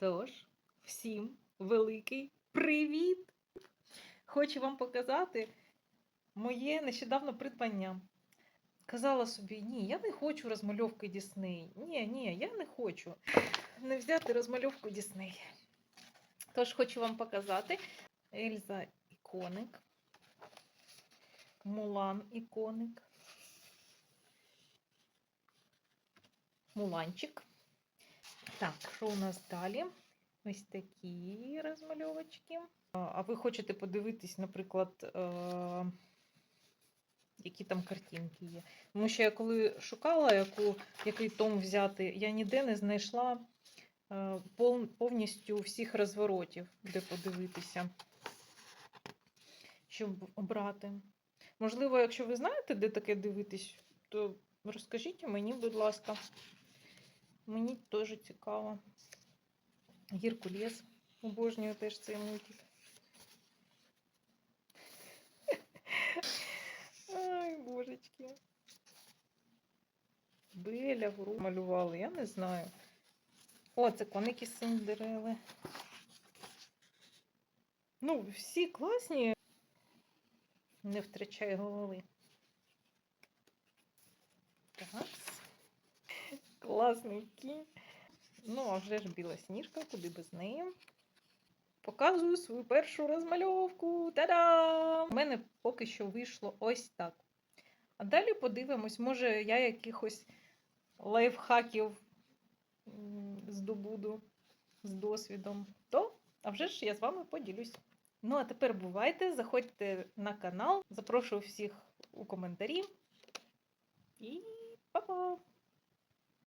Тож, всім великий привіт! Хочу вам показати моє нещодавно придбання. Казала собі, ні, я не хочу розмальовки Дісней. Ні, ні, я не хочу не взяти розмальовку Дісней. Тож хочу вам показати Ельза іконик, Мулан іконик, Муланчик. Так, що у нас далі? Ось такі розмальовочки. А ви хочете подивитись, наприклад, е- які там картинки є. Тому що я коли шукала, яку, який том взяти, я ніде не знайшла е, повністю всіх розворотів, де подивитися, щоб обрати. Можливо, якщо ви знаєте, де таке дивитись, то розкажіть мені, будь ласка. Мені теж цікаво. Гіркулес. Обожнюю теж цей мультик. Ай, божечки. Беля гру малювали, я не знаю. О, це коники Синдерели. Ну, всі класні. Не втрачай голови. Так. Класний кінь. Ну, а вже ж біла сніжка, куди без неї. Показую свою першу розмальовку. Та-дам! У мене поки що вийшло ось так. А далі подивимось, може я якихось лайфхаків здобуду з досвідом. То, а вже ж я з вами поділюсь. Ну, а тепер бувайте, заходьте на канал, запрошую всіх у коментарі. І па-па!